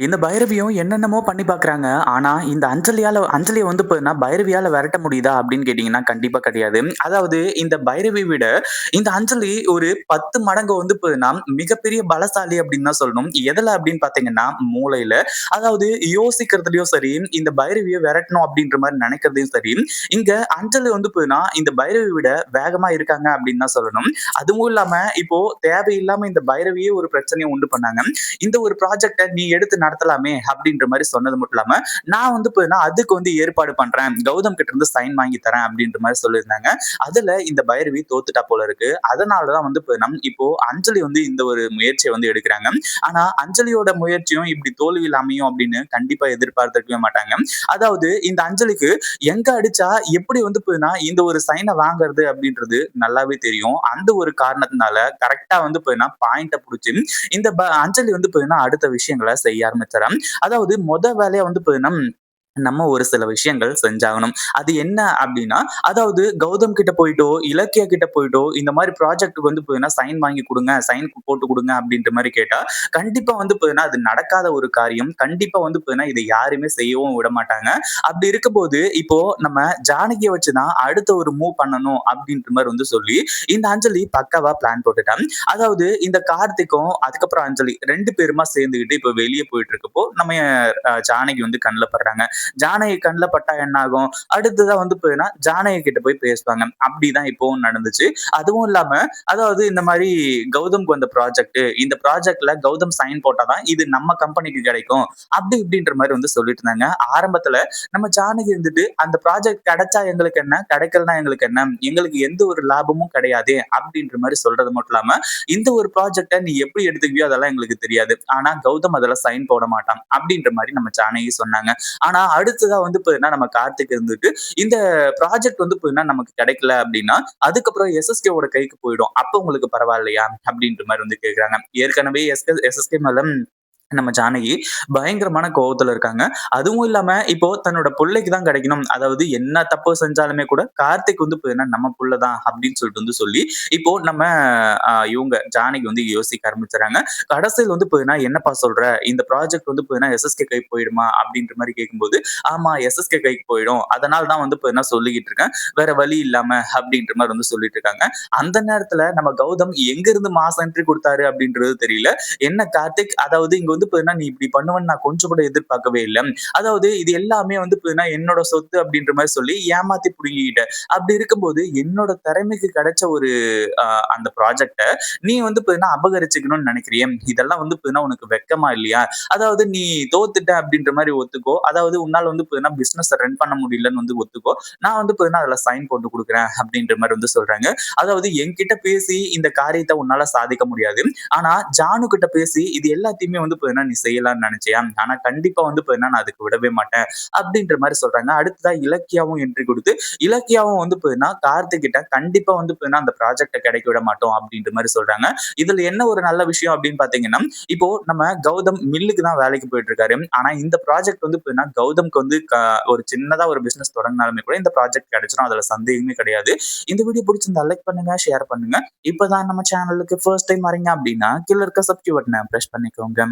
இந்த பைரவியும் என்னென்னமோ பண்ணி பார்க்குறாங்க. ஆனா, இந்த அஞ்சலியால அஞ்சலிய வந்து பார்த்தீங்கன்னா, பைரவியால விரட்ட முடியுதா? அப்படின்னு கேட்டீங்கன்னா, கண்டிப்பா கிடையாது. அதாவது இந்த பைரவி விட இந்த அஞ்சலி ஒரு 10 மடங்கு வந்து போதுன்னா மிகப்பெரிய பலசாலி அப்படின்னு தான் சொல்லணும். எதுல அப்படின்னு பார்த்தீங்கன்னா, மூளையில. அதாவது யோசிக்கிறதுலயும் சரி, இந்த பைரவிய விரட்டணும் அப்படின்ற மாதிரி நினைக்கிறதையும் சரி, இங்க அஞ்சலி வந்து பார்த்தீங்கன்னா, இந்த பைரவி விட வேகமா இருக்காங்க அப்படின்னு தான் சொல்லணும். அதுவும் இல்லாம இப்போ தேவையில்லாம இந்த பைரவியே ஒரு பிரச்சனையை உண்டு பண்ணாங்க. இந்த ஒரு ப்ராஜெக்ட்ட நீ எடுத்து நடத்தலாமே அப்படின்ற மாதிரி சொன்னது மட்டும் இல்லாம, நான் வந்து பார்த்தீங்கன்னா, அதுக்கு வந்து ஏற்பாடு பண்றேன். கௌதம் கிட்ட இருந்து சைன் வாங்கி தரேன் அப்படின்ற மாதிரி சொல்லியிருந்தாங்க. அதுல இந்த பைரவி தோத்துட்டா போல இருக்கு. அதனாலதான் வந்து இப்போ அஞ்சலி வந்து இந்த ஒரு முயற்சியை வந்து எடுக்கிறாங்க ஆனா, அஞ்சலியோட முயற்சியும் இப்படி தோல்வியில் அமையும் அப்படின்னு கண்டிப்பா எதிர்பார்த்திருக்கவே மாட்டாங்க. அதாவது இந்த அஞ்சலிக்கு எங்க அடிச்சா எப்படி வந்து பார்த்தீங்கன்னா, இந்த ஒரு சைனை வாங்குறது அப்படின்றது நல்லாவே தெரியும். அந்த ஒரு காரணத்தினால கரெக்டா வந்து பார்த்தீங்கன்னா, பாயிண்ட்ட புடிச்சு இந்த ப அஞ்சலி வந்து பார்த்தீங்கன்னா, அடுத்த விஷயங்களை செய்ய ஆரம்பிச்சிடறேன் அதாவது முத வேலையா வந்து பார்த்தீங்கன்னா, நம்ம ஒரு சில விஷயங்கள் செஞ்சாகணும். அது என்ன அப்படின்னா அதாவது கௌதம் கிட்ட போயிட்டோ, இலக்கியா கிட்ட போயிட்டோ, இந்த மாதிரி ப்ராஜெக்ட்க்கு வந்து போதுன்னா சைன் வாங்கி கொடுங்க சைன் போட்டு கொடுங்க அப்படின்ற மாதிரி கேட்டா, கண்டிப்பா வந்து போதுன்னா அது நடக்காத ஒரு காரியம். கண்டிப்பா வந்து பார்த்தீங்கன்னா, இதை யாருமே செய்யவும் விட மாட்டாங்க அப்படி இருக்கும்போது, இப்போ நம்ம ஜானகியை வச்சு தான் அடுத்த ஒரு மூவ் பண்ணணும் அப்படின்ற மாதிரி வந்து சொல்லி, இந்த அஞ்சலி பக்காவா பிளான் போட்டுட்டான் அதாவது இந்த கார்த்திக்கும், அதுக்கப்புறம் அஞ்சலி ரெண்டு பேருமா சேர்ந்துகிட்டு இப்ப வெளியே போயிட்டு இருக்கப்போ, நம்ம ஜானகி வந்து கண்ணில் படுறாங்க. ஜானகி கண்ல பட்டா என்ன ஆகும்? அடுத்ததா வந்து பார்த்தீங்கன்னா, ஜானகி கிட்ட போய் பேசுவாங்க. அப்படிதான் இப்போவும் நடந்துச்சு. அதுவும் இல்லாம, அதாவது இந்த மாதிரி கௌதம்க்கு வந்த ப்ராஜெக்ட், இந்த ப்ராஜெக்ட்ல கௌதம் சைன் போட்டாதான் இது நம்ம கம்பெனிக்கு கிடைக்கும். அப்படி இப்படின்ற மாதிரி வந்து சொல்லிட்டு இருந்தாங்க. ஆரம்பத்துல நம்ம ஜானகி இருந்துட்டு, அந்த ப்ராஜெக்ட் கிடைச்சா எங்களுக்கு என்ன? கிடைக்கலனா எங்களுக்கு என்ன? எங்களுக்கு எந்த ஒரு லாபமும் கிடையாது அப்படின்ற மாதிரி சொல்றது மட்டும் இல்லாம, இந்த ஒரு ப்ராஜெக்டை நீ எப்படி எடுத்துக்கியோ அதெல்லாம் எங்களுக்கு தெரியாது. ஆனா கௌதம் அதெல்லாம் சைன் போட மாட்டான். அப்படின்ற மாதிரி நம்ம ஜானகி சொன்னாங்க. ஆனா அடுத்ததா வந்து பார்த்தீங்கன்னா, நம்ம கார்த்திக் இருந்துட்டு, இந்த ப்ராஜெக்ட் வந்து பார்த்தீங்கன்னா, நமக்கு கிடைக்கல அப்படின்னா, அதுக்கப்புறம் எஸ்எஸ்கே ஓட கைக்கு போயிடும். அப்ப உங்களுக்கு பரவாயில்லையா? அப்படின்ற மாதிரி வந்து கேட்குறாங்க. ஏற்கனவே எஸ்கே எஸ்எஸ்கே மேல நம்ம ஜானகி பயங்கரமான கோபத்துல இருக்காங்க. அதுவும் இல்லாம இப்போ தன்னோட பிள்ளைக்கு தான் கிடைக்கணும். அதாவது என்ன தப்பு செஞ்சாலுமே கூட கார்த்திக் வந்து நம்ம புள்ளதான் அப்படின்னு சொல்லிட்டு வந்து சொல்லி, இப்போ நம்ம இவங்க ஜானகி வந்து யோசிக்க ஆரம்பிச்சுறாங்க. கடைசியில் வந்து பார்த்தீங்கன்னா, "என்னப்பா சொல்ற? இந்த ப்ராஜெக்ட் வந்து பார்த்தீங்கன்னா, எஸ்எஸ்கே கைக்கு போயிடுமா?" அப்படின்ற மாதிரி கேட்கும்போது, "ஆமா எஸ்எஸ்கே கைக்கு போயிடும். அதனால தான் வந்து போயினா சொல்லிக்கிட்டு இருக்கேன். வேற வழி இல்லாம" அப்படின்ற மாதிரி வந்து சொல்லிட்டு இருக்காங்க. அந்த நேரத்துல நம்ம கௌதம் எங்கிருந்து மாஸ் என்ட்ரி கொடுத்தாரு அப்படின்றது தெரியல. என்ன கார்த்திக் அதாவது இங்க வந்து பார்த்தீங்கன்னா, "நீ இப்படி பண்ணுவேன்னு நான் கொஞ்சம் கூட எதிர்பார்க்கவே இல்ல. அதாவது இது எல்லாமே வந்து பார்த்தீங்கன்னா, என்னோட சொத்து அப்படின்ற மாதிரி சொல்லி ஏமாத்தி புடுங்கிக்கிட்ட. அப்படி இருக்கும்போது என்னோட திறமைக்கு கிடைச்ச ஒரு அந்த ப்ராஜெக்ட நீ வந்து பார்த்தீங்கன்னா, அபகரிச்சுக்கணும்னு நினைக்கிறியே! இதெல்லாம் வந்து பார்த்தீங்கன்னா, உனக்கு வெட்கமா இல்லையா? அதாவது நீ தோத்துட்ட அப்படின்ற மாதிரி ஒத்துக்கோ. அதாவது உன்னால வந்து பார்த்தீங்கன்னா, பிசினஸ ரன் பண்ண முடியலன்னு வந்து ஒத்துக்கோ. நான் வந்து பார்த்தீங்கன்னா, அதுல சைன் போட்டு கொடுக்குறேன் அப்படின்ற மாதிரி வந்து சொல்றாங்க. அதாவது என்கிட்ட பேசி இந்த காரியத்தை உன்னால சாதிக்க முடியாது. ஆனா ஜானு கிட்ட பேசி இது எல்லாத்தையுமே வந்து பார்த்தீங்கன்னா, நீ செய்யலாம்னு நினைச்சியா? ஆனா கண்டிப்பா வந்து பார்த்தீங்கன்னா, நான் அதுக்கு விடவே மாட்டேன். அப்படின்ற மாதிரி சொல்றாங்க. அடுத்ததா இலக்கியாவும் என்ட்ரி கொடுத்து இலக்கியாவும் வந்து பார்த்தீங்கன்னா, கார்த்திக் கிட்ட கண்டிப்பா வந்து பார்த்தீங்கன்னா, அந்த ப்ராஜெக்ட்ட கிடைக்க விட மாட்டோம் அப்படின்ற மாதிரி சொல்றாங்க. இதுல என்ன ஒரு நல்ல விஷயம் அப்படின்னு பார்த்தீங்கன்னா, இப்போ நம்ம கௌதம் மில்லுக்கு தான் வேலைக்கு போயிட்டு இருக்காரு. ஆனா இந்த ப்ராஜெக்ட் வந்து பார்த்தீங்கன்னா, கௌதம்க்கு வந்து ஒரு சின்னதா ஒரு பிசினஸ் தொடங்கினாலுமே கூட இந்த ப்ராஜெக்ட் கிடைச்சிடும் அதுல சந்தேகமே கிடையாது. இந்த வீடியோ பிடிச்சிருந்தா லைக் பண்ணுங்க, ஷேர் பண்ணுங்க. இப்பதான் நம்ம சேனலுக்கு ஃபர்ஸ்ட் டைம் வரீங்க அப்படின்னா, கீழ இருக்க சப்ஸ்கிரைப் பட்டனை பிரஸ் பண்ணிக்கோங்க.